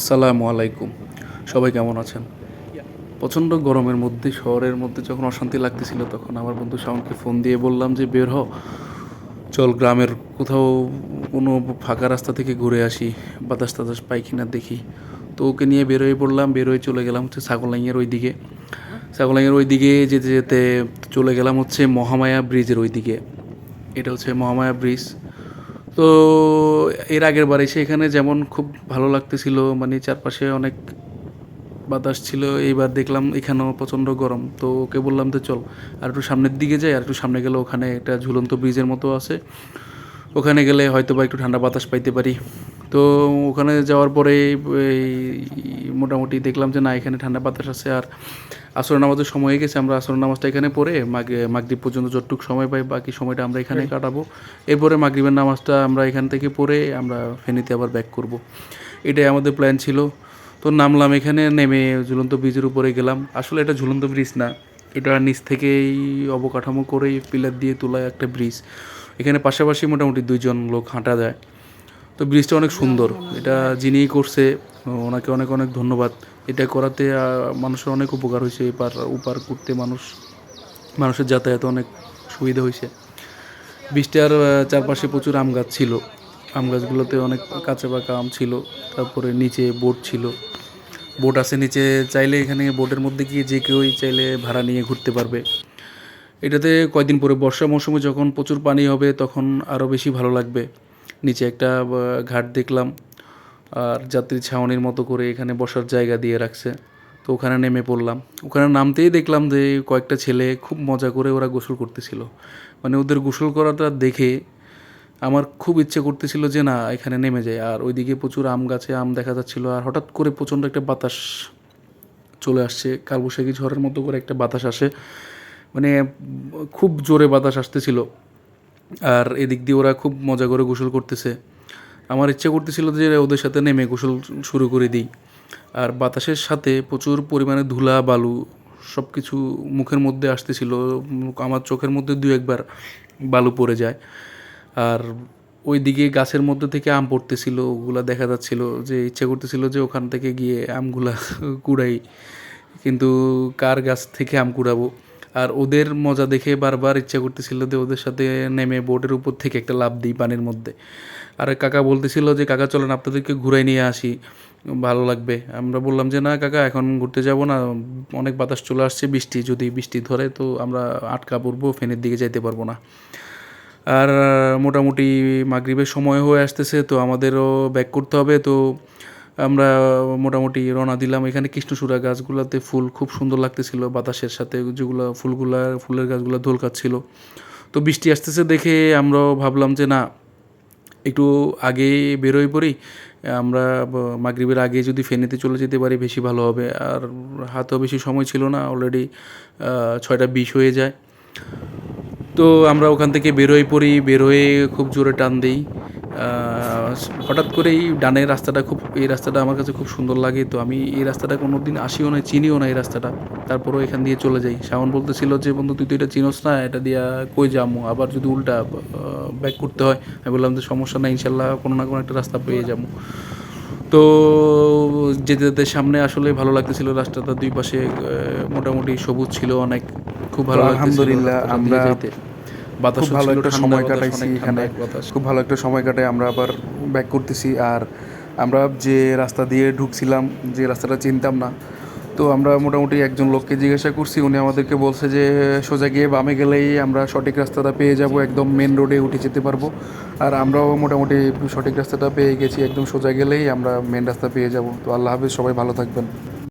আসসালামু আলাইকুম। সবাই কেমন আছেন? প্রচণ্ড গরমের মধ্যে, শহরের মধ্যে যখন অশান্তি লাগতেছিল তখন আমার বন্ধু শাওনকে ফোন দিয়ে বললাম যে, বের হ। চল গ্রামের কোথাও কোনো ফাঁকা রাস্তা থেকে ঘুরে আসি, বাতাস তাতাস পাই কিনা দেখি। তো ওকে নিয়ে বেরোয় পড়লাম, বেরোয় চলে গেলাম হচ্ছে ছাগলাইয়ের ওই দিকে ছাগলাইয়ের ওই দিকে যেতে যেতে চলে গেলাম হচ্ছে মহামায়া ব্রিজের ওই দিকে এটা হচ্ছে মহামায়া ব্রিজ। তো এর আগের বারে সেখানে যেমন খুব ভালো লাগতেছিল মানে চারপাশে অনেক বাতাস ছিল, এইবার দেখলাম এখানেও প্রচণ্ড গরম। তো ওকে বললাম তো চল আর একটু সামনের দিকে যাই, আর একটু সামনে গেলে ওখানে একটা ঝুলন্ত ব্রিজের মতো আছে। ওখানে গেলে হয়তো বা একটু ঠান্ডা বাতাস পাইতে পারি। তো ওখানে যাওয়ার পরে এই মোটামুটি দেখলাম যে না এখানে ঠান্ডা বাতাস আছে আর আসর নামাজের সময় হয়ে গেছে। আমরা আসর নামাজটা এখানে পড়ে মাগ মাগরীব পর্যন্ত যতটুকু সময় পাই বাকি সময়টা আমরা এখানে কাটাবো। এরপরে মাগরীবের নামাজটা আমরা এখান থেকে পড়ে আমরা ফেনীতে আবার ব্যাক করব। এটাই আমাদের প্ল্যান ছিল। তো নামলাম এখানে নেমে ঝুলন্ত ব্রিজের উপরে গেলাম। আসলে এটা ঝুলন্ত ব্রিজ না। এটা নিচ থেকেই অবকাঠামো করেই পিলার দিয়ে তোলা একটা ব্রিজ এখানে পাশাপাশি মোটামুটি দুইজন লোক হাঁটা যায়। তো ব্রিজটা অনেক সুন্দর। এটা যিনি করছে ওনাকে অনেক অনেক ধন্যবাদ। এটা করাতে মানুষের অনেক উপকার হয়েছে এপার উপার করতে মানুষ মানুষের যাতায়াতে অনেক সুবিধা হয়েছে। আহ, চারপাশে প্রচুর আম গাছ ছিল। আম গাছগুলোতে অনেক কাঁচা পাকা আম ছিল তারপরে নিচে বোট ছিল। বোট আছে নিচে চাইলে এখানে বোটের মধ্যে গিয়ে যে কেউই চাইলে ভাড়া নিয়ে ঘুরতে পারবে। এটাতে কয়দিন পরে বর্ষা মৌসুমে যখন প্রচুর পানি হবে তখন আরও বেশি ভালো লাগবে। নিচে একটা ঘাট দেখলাম। আর যাত্রী ছাউনির মতো করে এখানে বসার জায়গা দিয়ে রাখছে। তো ওখানে নেমে পড়লাম। ওখানে নামতেই দেখলাম যে কয়েকটা ছেলে খুব মজা করে ওরা গোসল করতেছিল। মানে ওদের গোসল করাটা দেখে আমার খুব ইচ্ছে করতেছিল যে না, এখানে নেমে যায় আর ওইদিকে প্রচুর আম গাছে আম দেখা যাচ্ছিল। আর হঠাৎ করে প্রচণ্ড একটা বাতাস চলে আসছে। কালবৈশাখী ঝড়ের মতো করে একটা বাতাস আসে। মানে খুব জোরে বাতাস আসতেছিল। আর এদিক দিয়ে ওরা খুব মজা করে গোসল করতেছে। আমার ইচ্ছে করতেছিল যে ওদের সাথে নেমে গোসল শুরু করে দিই। আর বাতাসের সাথে প্রচুর পরিমাণে ধুলা, বালু সব কিছু মুখের মধ্যে আসতেছিল। আমার চোখের মধ্যে দু একবার বালু পড়ে যায়। আর ওই দিকে গাছের মধ্যে থেকে আম পড়তেছিল। ওগুলা দেখা যাচ্ছিল যে ইচ্ছে করতেছিল যে ওখান থেকে গিয়ে আমগুলা কুড়াই। কিন্তু কার গাছ থেকে আম কুড়াবো? আর ওদের মজা দেখে বারবার ইচ্ছা করতেছিল যে ওদের সাথে নেমে বোটের উপর থেকে একটা লাভ দিই পানির মধ্যে। আর কাকা বলতেছিল যে, কাকা, চলেন আপনাদেরকে ঘুরাই নিয়ে আসি। ভালো লাগবে। আমরা বললাম যে, না কাকা, এখন ঘুরতে যাব না। অনেক বাতাস চলে আসছে, বৃষ্টি, যদি বৃষ্টি ধরে তো আমরা আটকা পড়ব, ফেনের দিকে যাইতে পারব না। আর মোটামুটি মাগরিবের সময় হয়ে আসতেছে, তো আমাদেরও ব্যাক করতে হবে, তো আমরা মোটামুটি রওনা দিলাম। এখানে কৃষ্ণচূড়া গাছগুলোতে ফুল খুব সুন্দর লাগতেছিল বাতাসের সাথে, যেগুলো ফুলগুলা, ফুলের গাছগুলো দোল খাচ্ছিল তো বৃষ্টি আসতেছে দেখে আমরাও ভাবলাম যে না, একটু আগে বেরোই পড়ি, আমরা মাগরিবের আগে যদি ফেনীতে চলে যেতে পারি বেশি ভালো হবে। আর হাতেও বেশি সময় ছিল না অলরেডি ছয়টা বিশ হয়ে যায়। তো আমরা ওখান থেকে বেরোই পড়ি বেরোয়ে খুব জোরে টান দিই। হঠাৎ করেই ডানের রাস্তাটা খুব এই রাস্তাটা আমার কাছে খুব সুন্দর লাগে। তো আমি এই রাস্তাটা কোনো দিন আসিও না চিনিও না এই রাস্তাটা। তারপরেও এখান দিয়ে চলে যাই। শাওন বলতেছিল যে বন্ধু তুই তো এটা চিনোস না এটা দিয়া কই যাব আবার যদি উল্টা ব্যাক করতে হয়। আমি বললাম যে সমস্যা নাই ইনশাল্লাহ কোনো না কোনো একটা রাস্তা পেয়ে যাব তো যেতে যেতে সামনে আসলে ভালো লাগতেছিল রাস্তাটা দুই পাশে মোটামুটি সবুজ ছিল অনেক খুব ভালো আলহামদুলিল্লাহ আমরা। বাতাস খুব ভালো একটা সময় কাটাইছি এখানে। বাতাস। খুব ভালো একটা সময় কাটাই আমরা আবার ব্যাক করতেছি। আর আমরা যে রাস্তা দিয়ে ঢুকছিলাম যে রাস্তাটা চিনতাম না তো আমরা মোটামুটি একজন লোককে জিজ্ঞাসা করছি। উনি আমাদেরকে বলছে যে সোজা গিয়ে বামে গেলেই আমরা সঠিক রাস্তাটা পেয়ে যাব একদম মেন রোডে উঠে যেতে পারব। আর আমরাও মোটামুটি সঠিক রাস্তাটা পেয়ে গেছি একদম সোজা গেলেই আমরা মেন রাস্তা পেয়ে যাব। তো আল্লাহ হাফিজ সবাই ভালো থাকবেন।